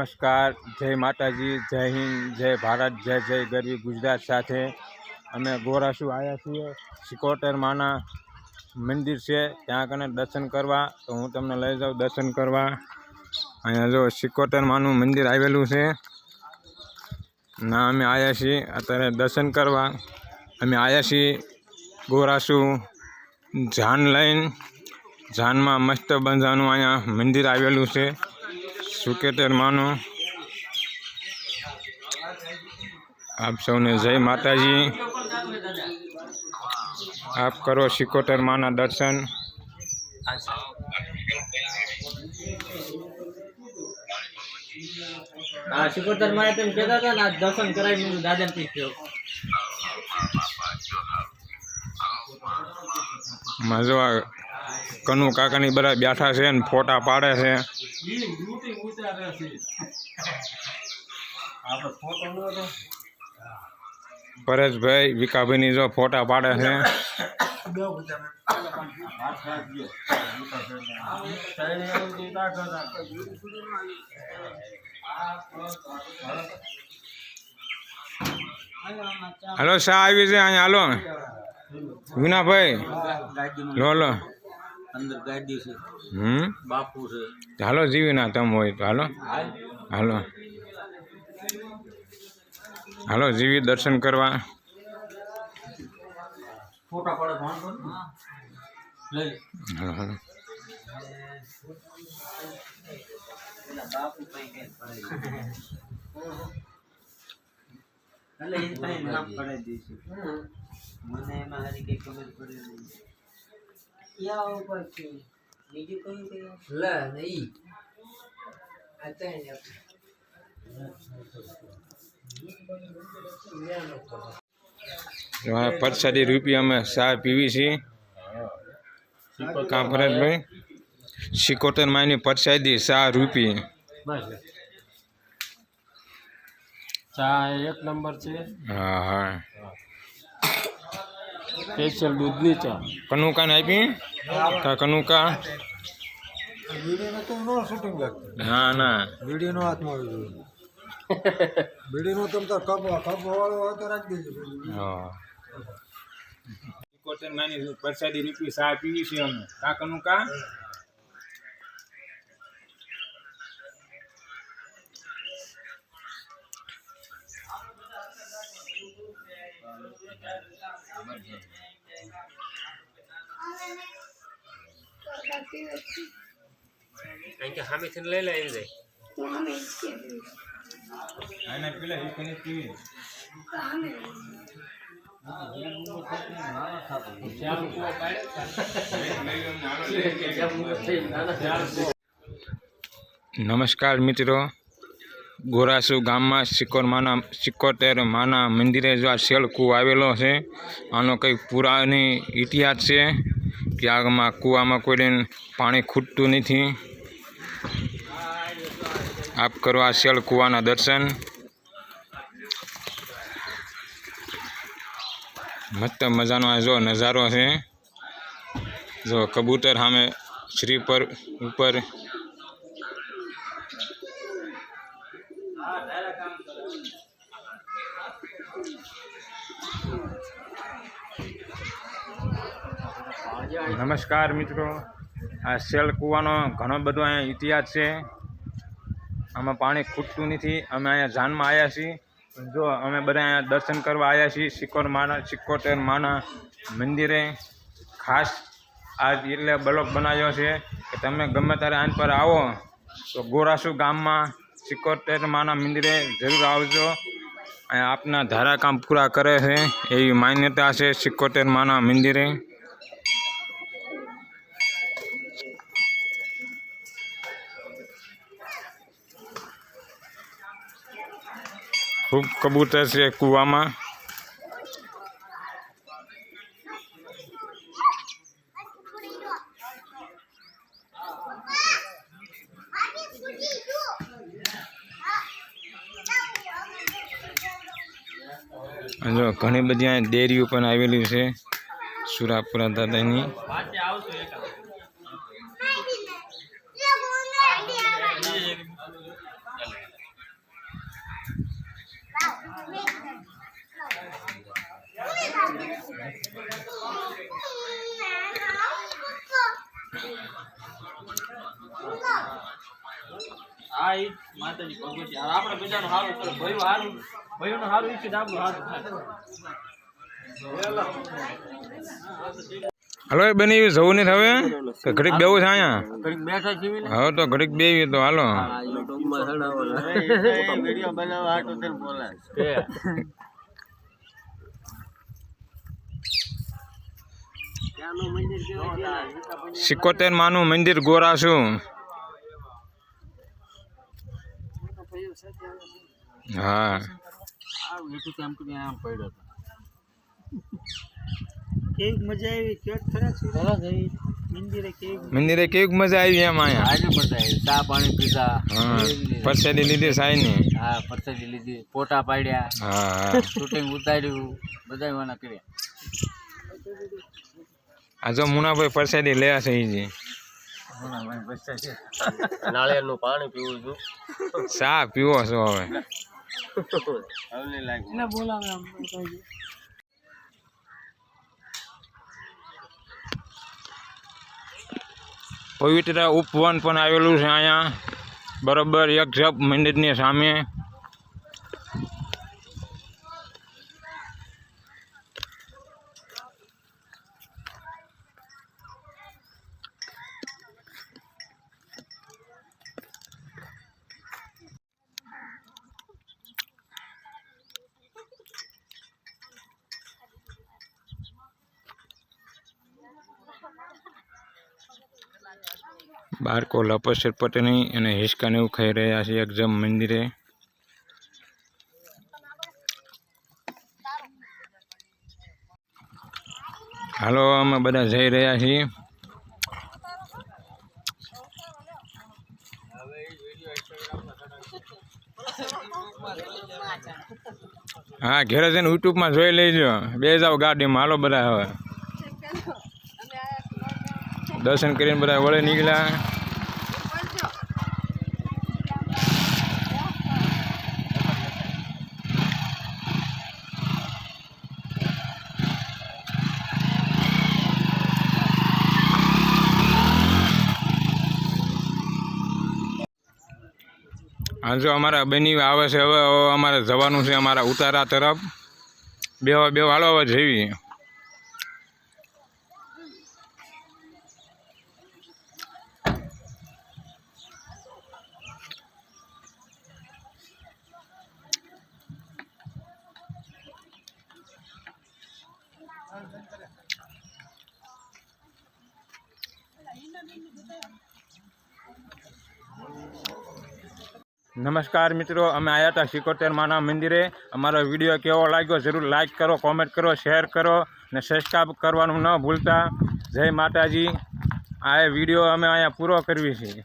નમસ્કાર, જય માતાજી, જય હિન્દ, જય ભારત, જય જય ગરવી ગુજરાત સાથે અમે ગોરાસુ આવ્યા છીએ. સિકોતેર માના મંદિર છે, ત્યાં કને દર્શન કરવા. તો હું તમને લઈ જાઉં દર્શન કરવા. અહીંયા જો સિકોતેર માનું મંદિર આવેલું છે. ના, અમે આવ્યા છીએ. અત્યારે દર્શન કરવા. અમે આવ્યા છીએ ગોરાસુ જાન લઈને. જાનમાં મસ્ત બંધાનું અહીંયા મંદિર આવેલું છે. સુકેતર માનું આપ સૌને જય માતાજી. આપ કરો સિકોતર માના દર્શન. હા શિકોતરમાં તેમ કહેતા હતા ને આજ દર્શન કરાવી મેં દાદા થી થયો. માં જો આ કનુ કાકાની બધા બેઠા છે ને ફોટા પાડે છે. પરેશભાઈ, વિકાભાઈની જો ફોટા પાડે છે. હાલો શાહ આવી છે અહીંયા? હાલો. વિનાભાઈ લો લો. અંદર ગાડી છે. હમ? બાપુ છે. હાલો જીવી ના તમ હોય તો હાલો. હાલો. હાલો જીવી દર્શન કરવા. ફોટા પડે વાંધો નહીં. લઈ હાલો હાલો. બાપુ કઈ કઈ એટલે એ કઈ નામ પડે દઈશું મને એમાં હારી કઈ ખબર પડે નહીં. યા ઉપર છે બીજું કયું કયું લે નહીં જો આ પરસાદી રૂપિયા અમે ચા પીવી છીએ. કાં સિકોતર માની પરસાદી ચા રૂપી. ચા એક નંબર છે. હા. હા. સ્પેશિયલ દૂધની ચા કનુકાને આપી કા કનુકા વિડીયોનો તો નો શૂટિંગ લાગતું ના ના વિડીયોનો હાથમાં આવી ગયો વિડીયોનો તમ તાર કપ કપ વાળો હોય તો રાખી દેજો હા સિકોતેર માની પરસાદી રૂપી ચા પીવી છીએ અમે કા કનુકા કારણ કે સામેથી લઈ લે આવી જાય આને પેલા એક મિનિટ પીવી. નમસ્કાર મિત્રો. ગોરાસુ ગામમાં સિક્કોર માના, સિકોતેર માના મંદિરે જો આ કૂવો આવેલો છે, આનો કંઈક પુરાની ઇતિહાસ છે? કે આગમાં કૂવામાં કોઈને પાણી ખૂટતું નથી? આપ કરો આ શેલ કૂવાના દર્શન. મસ્ત મજાનો આ જો નજારો છે. જો કબૂતર સામે શ્રી પર, ઉપર નમસ્કાર મિત્રો. આ સેલ કૂવાનો ઘણો બધો અહીંયા ઇતિહાસ છે. આમાં પાણી ખૂટતું નથી. અમે અહીંયા જાનમાં આવ્યા છીએ. જો અમે બધા અહીંયા દર્શન કરવા આવ્યા છીએ સિકોર માના સિકોતેર માના મંદિરે. ખાસ આ એટલે બ્લોક બનાવ્યો છે કે તમે ગમે ત્યારે આન પર આવો, તો ગોરાસુ ગામમાં સિકોતેર માના મંદિરે જરૂર આવજો. અહીંયા આપના ધારા કામ પૂરા કરે છે. એવી માન્યતા છે સિકોતેર માના મંદિરે. ખૂબ કબૂતર છે કૂવામાં. જો ઘણી બધી ડેરીઓ પણ આવેલી છે સુરાપુરા દાદાની. આઈ માતાજી ભગવતી. હાર આપણે બીજાનું સારું કરે ભયું સારું ભયું સારું ઈચ્છિત આપણું સારું હાલો એ બની જવું નહીં હવે? કે ઘડીક બેવું છે અહીંયા? હવે તો ઘડીક બેવી તો હાલો. છે? સિકોતેર માનું મંદિર ગોરાશું હા. કેમ કે આમ પડ્યો કેવી મજા આવી કેટ ખરા સરસ આવી મંદિરે કેવી મંદિરે કેવી મજા આવી એમ અહીંયા? આજે મજા આવી. ચા પાણી પીધા. હા. લીધી લીધી સાઈની હા પરસાદી લીધી. ફોટા પાડ્યા. હા હા. શૂટિંગ ઉતાર્યું. બધા વાના કર્યા. આ જો મુનાભાઈ પરસેદી લે છે ઈ જી. નાળિયેરનું પાણી પીવું છું. ચા પીવો છો હવે. બોલાવે પવિત્ર ઉપવન પણ આવેલું છે અહીંયા. બરાબર એક જપ મંદિરની સામે. બાળકો લપસર પટની અને હિસકાને એવું ખાઈ રહ્યા છે એકઝમ મંદિરે. હાલો, અમે બધા જઈ રહ્યા છીએ. હા, ઘેરે જઈને યુટ્યુબમાં જોઈ લેજો. બે જાઓ ગાડીમાં. હાલો બધા હવે. દર્શન કરીને બધા વળે નીકળ્યા. હા, જો અમારા બની આવે છે, હવે અમારે જવાનું છે અમારા ઉતારા તરફ. બે બે હાલો, હવે જઈએ. નમસ્કાર મિત્રો, અમે આવ્યા હતા સિકોતેર માના મંદિરે. અમારો વીડિયો કેવો લાગ્યો જરૂર લાઇક કરો કોમેન્ટ કરો શેર કરો અને સબસ્ક્રાઈબ કરવાનું ન ભૂલતા. જય માતાજી. આ વીડિયો અમે અહીંયા પૂરો કરવી છે